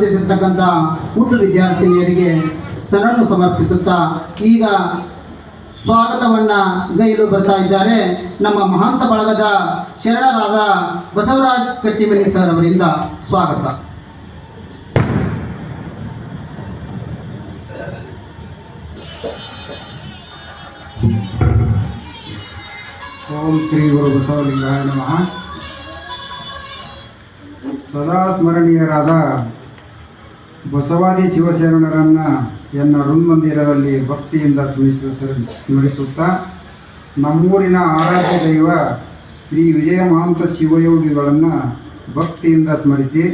ಸ್ವಾಗತಿಸಿರ್ತಕ್ಕಂಥ ಮುದ್ದು ವಿದ್ಯಾರ್ಥಿನಿಯರಿಗೆ ಸರನ್ನು ಸಮರ್ಪಿಸುತ್ತಾ ಈಗ ಸ್ವಾಗತವನ್ನ ಗೈಲು ಬರ್ತಾ ಇದ್ದಾರೆ ನಮ್ಮ ಮಹಾಂತ ಬಳಗದ ಶರಣರಾದ ಬಸವರಾಜ್ ಕಟ್ಟಿಮನಿ ಸರ್ ಅವರಿಂದ ಸ್ವಾಗತ. ಓಂ ಶ್ರೀ ಗುರು ಬಸವಲಿಂಗಾಯ ನಮಃ. ಸದಾ ಸ್ಮರಣೀಯರಾದ ಬಸವಾದಿ ಶಿವಶರಣರನ್ನ ಎನ್ನ ಋಣ್ಮಂದಿರದಲ್ಲಿ ಭಕ್ತಿಯಿಂದ ಸ್ಮರಿಸು ಸ್ಮರಿಸುತ್ತಾ ನಮ್ಮೂರಿನ ಆರಾಧ್ಯ ದೈವ ಶ್ರೀ ವಿಜಯ ಮಹಾಂತ ಶಿವಯೋಗಿಗಳನ್ನು ಭಕ್ತಿಯಿಂದ ಸ್ಮರಿಸಿ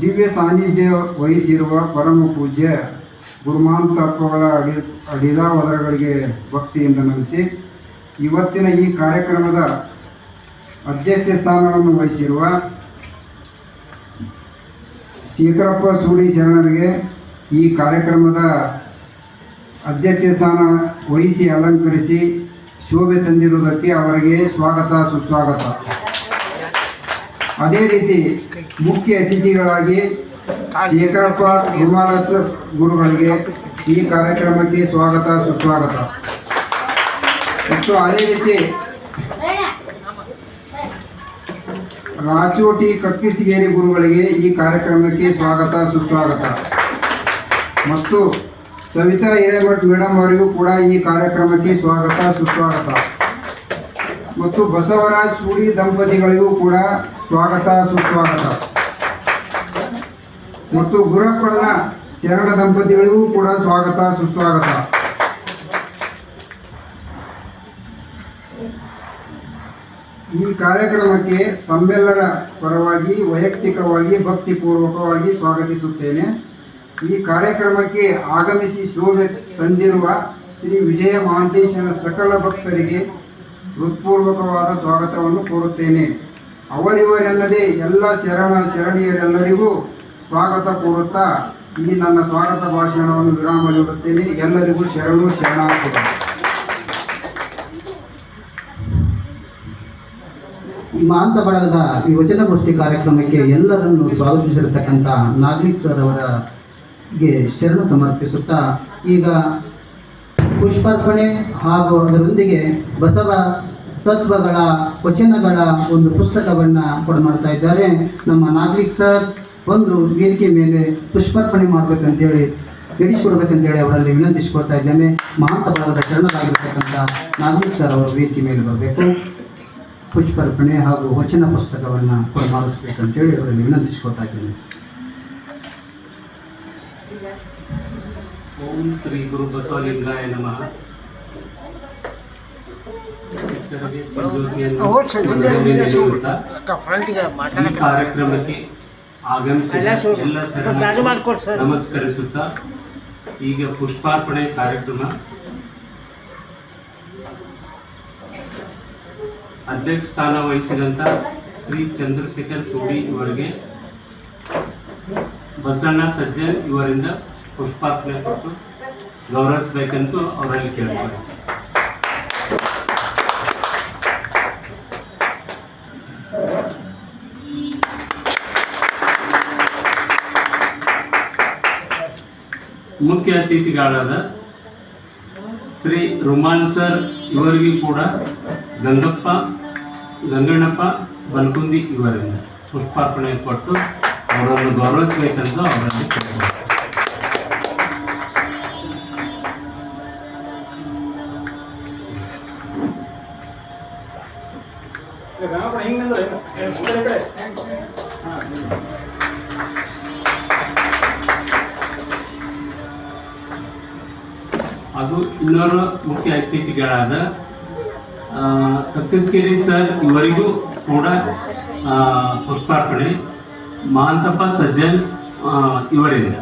ದಿವ್ಯ ಸಾನ್ನಿಧ್ಯ ವಹಿಸಿರುವ ಪರಮ ಪೂಜ್ಯ ಗುರುಮಾಂತಪ್ಪಗಳ ಅಡಿ ಅಡಿದಾವದರಗಳಿಗೆ ಭಕ್ತಿಯಿಂದ ನಮಿಸಿ ಇವತ್ತಿನ ಈ ಕಾರ್ಯಕ್ರಮದ ಅಧ್ಯಕ್ಷ ಸ್ಥಾನವನ್ನು ವಹಿಸಿರುವ ಶೇಖರಪ್ಪ ಸೂಡಿ ಶರಣರಿಗೆ ಈ ಕಾರ್ಯಕ್ರಮದ ಅಧ್ಯಕ್ಷ ಸ್ಥಾನ ವಹಿಸಿ ಅಲಂಕರಿಸಿ ಶೋಭೆ ತಂದಿರುವುದಕ್ಕೆ ಅವರಿಗೆ ಸ್ವಾಗತ, ಸುಸ್ವಾಗತ. ಅದೇ ರೀತಿ ಮುಖ್ಯ ಅತಿಥಿಗಳಾಗಿ ಶೇಖರಪ್ಪ ಗುರುಮಾರಸ್ ಗುರುಗಳಿಗೆ ಈ ಕಾರ್ಯಕ್ರಮಕ್ಕೆ ಸ್ವಾಗತ, ಸುಸ್ವಾಗತ. ಮತ್ತು ಅದೇ ರೀತಿ ರಾಚೋಟಿ ಕಕ್ಕಿಸಿಗೇರಿ ಗುರುಗಳಿಗೆ ಈ ಕಾರ್ಯಕ್ರಮಕ್ಕೆ ಸ್ವಾಗತ, ಸುಸ್ವಾಗತ. ಮತ್ತು ಸವಿತಾ ಹಿರೇಮಠ್ ಮೇಡಮ್ ಅವರಿಗೂ ಕೂಡ ಈ ಕಾರ್ಯಕ್ರಮಕ್ಕೆ ಸ್ವಾಗತ, ಸುಸ್ವಾಗತ. ಮತ್ತು ಬಸವರಾಜ್ ಸೂರಿ ದಂಪತಿಗಳಿಗೂ ಕೂಡ ಸ್ವಾಗತ, ಸುಸ್ವಾಗತ. ಮತ್ತು ಗುರಪ್ಪಣ್ಣ ಶರಣ ದಂಪತಿಗಳಿಗೂ ಕೂಡ ಸ್ವಾಗತ, ಸುಸ್ವಾಗತ. ಈ ಕಾರ್ಯಕ್ರಮಕ್ಕೆ ತಮ್ಮೆಲ್ಲರ ಪರವಾಗಿ ವೈಯಕ್ತಿಕವಾಗಿ, ಭಕ್ತಿಪೂರ್ವಕವಾಗಿ ಸ್ವಾಗತಿಸುತ್ತೇನೆ. ಈ ಕಾರ್ಯಕ್ರಮಕ್ಕೆ ಆಗಮಿಸಿ ಶೋಭೆ ತಂದಿರುವ ಶ್ರೀ ವಿಜಯ ಮಹಾಂತೇಶನ ಸಕಲ ಭಕ್ತರಿಗೆ ಹೃತ್ಪೂರ್ವಕವಾದ ಸ್ವಾಗತವನ್ನು ಕೋರುತ್ತೇನೆ. ಅವರಿವರೆಲ್ಲದೆ ಎಲ್ಲ ಶರಣ ಶರಣಿಯರೆಲ್ಲರಿಗೂ ಸ್ವಾಗತ ಕೋರುತ್ತಾ ಇಲ್ಲಿ ನನ್ನ ಸ್ವಾಗತ ಭಾಷಣವನ್ನು ವಿರಾಮ ನೀಡುತ್ತೇನೆ. ಎಲ್ಲರಿಗೂ ಶರಣು ಶರಣಾರ್ಥಿಗಳು. ಈ ಮಹಾಂತ ಬಳಗದ ಈ ವಚನಗೋಷ್ಠಿ ಕಾರ್ಯಕ್ರಮಕ್ಕೆ ಎಲ್ಲರನ್ನು ಸ್ವಾಗತಿಸಿರತಕ್ಕಂಥ ನಾಗರಿಕ್ ಸರ್ ಅವರಿಗೆ ಶರಣ ಸಮರ್ಪಿಸುತ್ತಾ, ಈಗ ಪುಷ್ಪಾರ್ಪಣೆ ಹಾಗೂ ಅದರೊಂದಿಗೆ ಬಸವ ತತ್ವಗಳ ವಚನಗಳ ಒಂದು ಪುಸ್ತಕವನ್ನು ಕೊಡ ಮಾಡ್ತಾ ಇದ್ದಾರೆ. ನಮ್ಮ ನಾಗರಿಕ್ ಸರ್ ಒಂದು ವೇದಿಕೆ ಮೇಲೆ ಪುಷ್ಪಾರ್ಪಣೆ ಮಾಡಬೇಕಂತೇಳಿ ನಡೆಸಿಕೊಡ್ಬೇಕಂತೇಳಿ ಅವರಲ್ಲಿ ವಿನಂತಿಸಿಕೊಳ್ತಾ ಇದ್ದೇನೆ. ಮಹಾಂತ ಬಳಗದ ಶರಣರಾಗಿರ್ತಕ್ಕಂಥ ನಾಗರಿಕ್ ಸರ್ ಅವರು ವೇದಿಕೆ ಮೇಲೆ ಬರಬೇಕು. ಪುಷ್ಪಾರ್ಪಣೆ ಹಾಗೂ ವಚನ ಪುಸ್ತಕವನ್ನು ಕೂಡ ಮಾಡಿಸ್ಬೇಕಂತೇಳಿ ಅವರಲ್ಲಿ ವಿನಂತಿಸ್ಕೊಳ್ತಾ ಇದ್ದೇನೆ ಓಂ ಶ್ರೀ ಗುರು ಬಸವಲಿಂಗಾಯ ನಮಃ. ಕಾರ್ಯಕ್ರಮಕ್ಕೆ ಎಲ್ಲ ಶರಣ ನಮಸ್ಕರಿಸುತ್ತಾ ಈಗ ಪುಷ್ಪಾರ್ಪಣೆ ಕಾರ್ಯಕ್ರಮ ಅಧ್ಯಕ್ಷ ಸ್ಥಾನ ವಹಿಸಿದಂಥ ಶ್ರೀ ಚಂದ್ರಶೇಖರ್ ಸೂಡಿ ಇವರಿಗೆ ಬಸಣ್ಣ ಸಜ್ಜನ್ ಇವರಿಂದ ಪುಷ್ಪಾರ್ಪಣೆ ಕೊಟ್ಟು ಗೌರವಿಸಬೇಕಂತೂ ಅವರಲ್ಲಿ ಕೇಳ್ತಾರೆ ಮುಖ್ಯ ಅತಿಥಿಗಳಾದ ಶ್ರೀ ರುಮಾನ್ ಸರ್ ಇವರಿಗೂ ಕೂಡ ಗಂಗಪ್ಪ ಗಂಗಣ್ಣಪ್ಪ ಬಲ್ಕುಂದಿ ಇವರಿಂದ ಪುಷ್ಪಾರ್ಪಣೆ ಕೊಟ್ಟು ಅವರನ್ನು ಗೌರವಿಸಬೇಕಂತ ಅವರಲ್ಲಿ ಕೇಳ್ತಾರೆ ಅದು ಇನ್ನೋರ್ವ ಮುಖ್ಯ ಅತಿಥಿಗಳಾದ ಆ, ಕಕ್ಕಸ್ಗಿರಿ ಸರ್ ಇವರಿಗೂ ಕೂಡ ಪುಷ್ಪಾರ್ಪಣೆ. ಮಾಂತಪ್ಪ ಸಜ್ಜನ್ ಇವರಿಂದ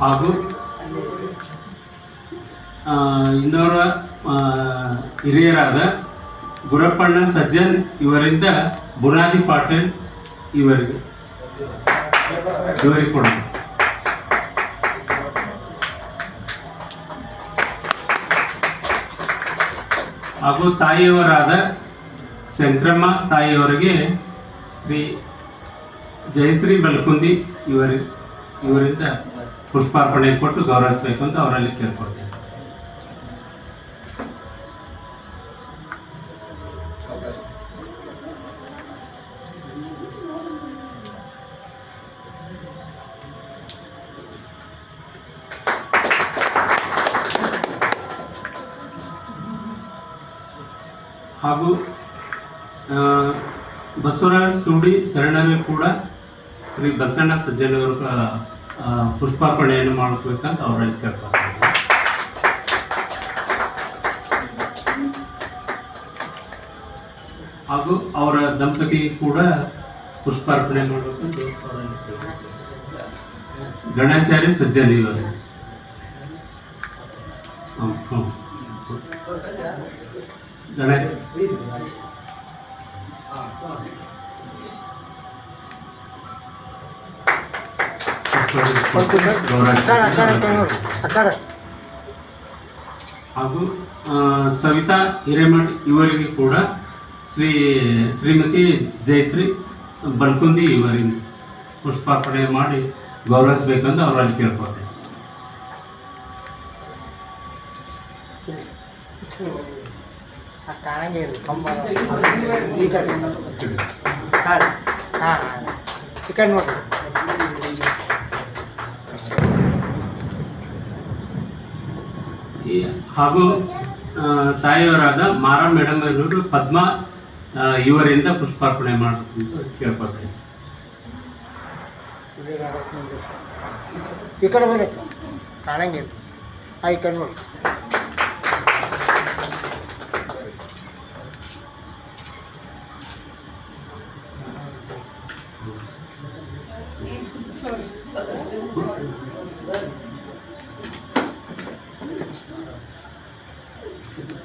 ಹಾಗೂ ಇನ್ನೋರ ಹಿರಿಯರಾದ ಗುರಪ್ಪಣ್ಣ ಸಜ್ಜನ್ ಇವರಿಂದ ಬುನಾದಿ ಪಾಟೀಲ್ ಇವರಿಗೆ. ಇವರಿಗೆ ಕೊಡ ಹಾಗೂ ತಾಯಿಯವರಾದ ಶಂಕ್ರಮ್ಮ ತಾಯಿಯವರಿಗೆ ಶ್ರೀ ಜಯಶ್ರೀ ಬಲ್ಕುಂದಿ ಇವರಿ ಇವರಿಂದ ಪುಷ್ಪಾರ್ಪಣೆ ಕೊಟ್ಟು ಗೌರವಿಸಬೇಕು ಅಂತ ಅವರಲ್ಲಿ ಕೇಳ್ಕೊಡ್ತೀನಿ ಹಾಗೂ ಬಸವರಾಜ ಸೂಡಿ ಶರಣರು ಕೂಡ ಶ್ರೀ ಬಸಣ್ಣ ಸಜ್ಜನವರು ಪುಷ್ಪಾರ್ಪಣೆಯನ್ನು ಮಾಡಬೇಕಂತ ಅವರಲ್ಲಿ ಕೇಳ್ಕೊಳ್ತಾರೆ ಹಾಗೂ ಅವರ ದಂಪತಿ ಕೂಡ ಪುಷ್ಪಾರ್ಪಣೆ ಮಾಡಬೇಕಂತ. ಗಣಾಚಾರ್ಯ ಸಜ್ಜನ ಇವರು ಹ್ಮ್, ಹ್ಮ್. ಗಣೇಶ ಹಾಗೂ ಆ, ಸವಿತಾ ಹಿರೇಮಠ್ ಇವರಿಗೆ ಕೂಡ ಶ್ರೀ ಶ್ರೀಮತಿ ಜಯಶ್ರೀ ಬಲ್ಕುಂದಿ ಇವರಿಂದ ಪುಷ್ಪಾರ್ಪಣೆ ಮಾಡಿ ಗೌರವಿಸಬೇಕಂತ ಅವರಲ್ಲಿ ಕೇಳ್ಕೊಳ್ತೇನೆ. ಕಾಣಂಗೆ ಇಲ್ಲ ಕಂಬ. ಈ ಕಡೆ ಹಾಂ ಹಾಂ ಈ ಕಡೆ ನೋಡ್ರಿ ಈ- ಹಾಗೂ ತಾಯಿಯವರಾದ ಮಾರಾ ಮೇಡಮ್ ಅವರು ಪದ್ಮ ಇವರಿಂದ ಪುಷ್ಪಾರ್ಪಣೆ ಮಾಡಬೇಕು ಅಂತ ಕೇಳ್ಕೊಳ್ತೇನೆ ಈ ಕಡೆ ಬರಬೇಕು ಕಾಣಂಗಿಲ್ಲ ಆ ಹಾಂ ಈ ಕಡೆ ನೋಡ್ರಿ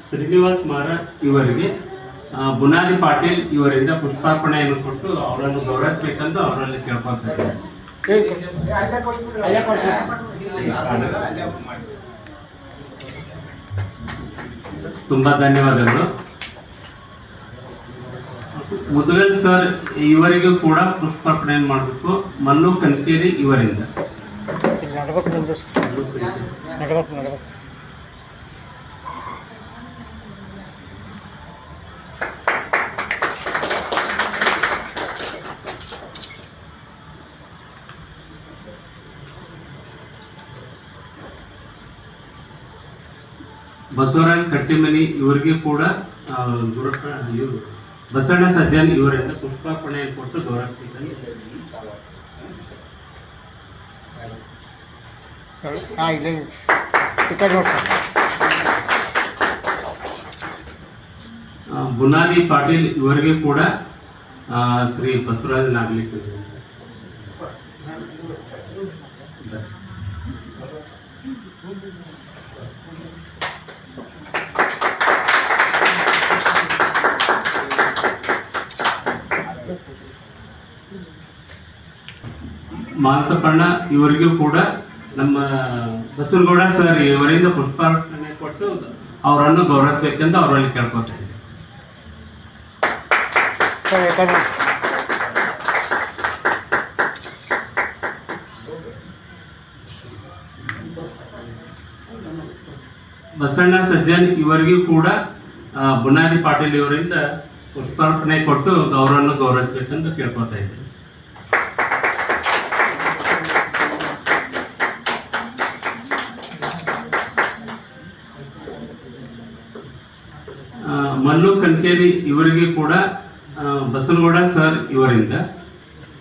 ಶ್ರೀನಿವಾಸ್ ಮಾರ ಇವರಿಗೆ ಬುನಾದಿ ಪಾಟೀಲ್ ಇವರಿಂದ ಪುಷ್ಪಾರ್ಪಣೆಯನ್ನು ಕೊಟ್ಟು ಅವರನ್ನು ಗೌರವಿಸಬೇಕಂತ ಅವರಲ್ಲಿ ಕೇಳ್ಕೊಳ್ತಾರೆ ತುಂಬಾ ಧನ್ಯವಾದಗಳು. ಮುದುಗಲ್ ಸರ್ ಇವರಿಗೂ ಕೂಡ ಪುಷ್ಪಾರ್ಪಣೆ ಮಾಡಬೇಕು? ಮಲ್ಲು ಕನ್ಕೇರಿ ಇವರಿಂದ. ಬಸವರಾಜ್ ಕಟ್ಟಿಮನಿ ಇವರಿಗೆ ಕೂಡ ಇವರು. ಬಸಣ್ಣ ಸಜ್ಜನ್ ಇವರಿಂದ ಪುಷ್ಪಾರ್ಪಣೆಯನ್ನು ಕೊಟ್ಟು ಆ, ಬುನಾದಿ ಪಾಟೀಲ್ ಇವರಿಗೆ ಕೂಡ ಶ್ರೀ ಬಸವರಾಜ್ Thank ಇವರಿಂದ. ಮಾರುತಪ್ಪಣ್ಣ ಇವರಿಗೂ ಕೂಡ ನಮ್ಮ ಬಸವನಗೌಡ ಸರ್ ಇವರಿಂದ ಪುಷ್ಪಾರ್ಪಣೆ ಕೊಟ್ಟು ಅವರನ್ನು ಗೌರವಿಸಬೇಕೆಂದು ಅವರಲ್ಲಿ ಕೇಳ್ಕೊತಾ ಇದ್ದೀನಿ ಸರಿ ಈ ಕಡೆ ನೋಡ್ರಿ ಬಸಣ್ಣ ಸಜ್ಜನ್ ಇವರಿಗೂ ಕೂಡ ಬುನಾದಿ ಪಾಟೀಲ್ ಇವರಿಂದ ಪುಷ್ಪಾರ್ಪಣೆ ಕೊಟ್ಟು ಅವರನ್ನು ಗೌರವಿಸಬೇಕೆಂದು ಕೇಳ್ಕೊತಾ ಇದ್ದೀನಿ. ಮಲ್ಲು ಕನ್ಕೇರಿ ಇವರಿಗೆ ಕೂಡ ಬಸನಗೌಡ ಸರ್ ಇವರಿಂದ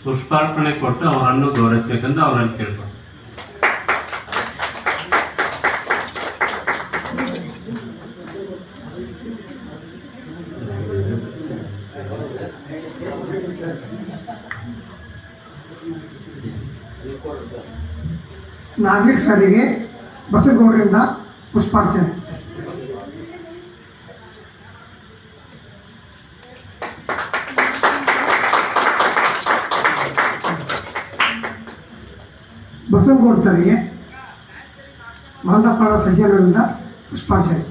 ಪುಷ್ಪಾರ್ಪಣೆ ಕೊಟ್ಟು ಅವರನ್ನು ಗೌರವಿಸಬೇಕಂತ ಅವರನ್ನು ಕೇಳ್ಕೊಂಡು ನಾಗರಿಕ ಸರಿಗೆ ಬಸವಗೌಡರಿಂದ ಪುಷ್ಪಾರ್ಚನೆ. ಸರಿಗೆ ಮಂದಪಾಡ ಸಂಚಲನದಿಂದ ಪುಷ್ಪಾರ್ಚನೆ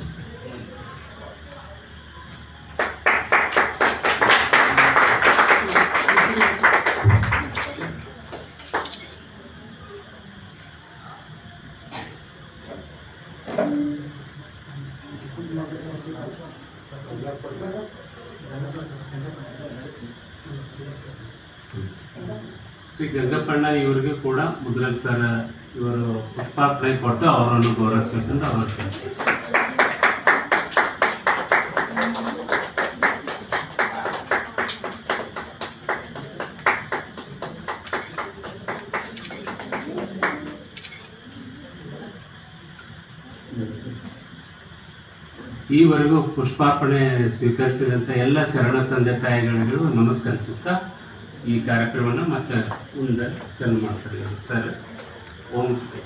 ಶ್ರೀ ಗಂಗಪ್ಪಣ್ಣ ಇವರಿಗೂ ಕೂಡ ಮುದ್ರಲ್ ಸರ್ ಇವರು ಪುಷ್ಪಾರ್ಪಣೆ ಕೊಟ್ಟು ಅವರನ್ನು ಗೌರವಿಸ್ಬೇಕಂತ ಅವರು ಈವರೆಗೂ ಪುಷ್ಪಾರ್ಪಣೆ ಸ್ವೀಕರಿಸಿದಂಥ ಎಲ್ಲ ಶರಣ ತಂದೆ ತಾಯಿಗಳಿಗೂ ನಮಸ್ಕರಿಸುತ್ತಾ ಈ ಕಾರ್ಯಕ್ರಮವನ್ನು ಮತ್ತೆ ಮುಂದೆ ಚೆನ್ನಾಗಿ ಮಾಡ್ತಾರೆ ಸರ್. ಓಂ ಶ್ರೀ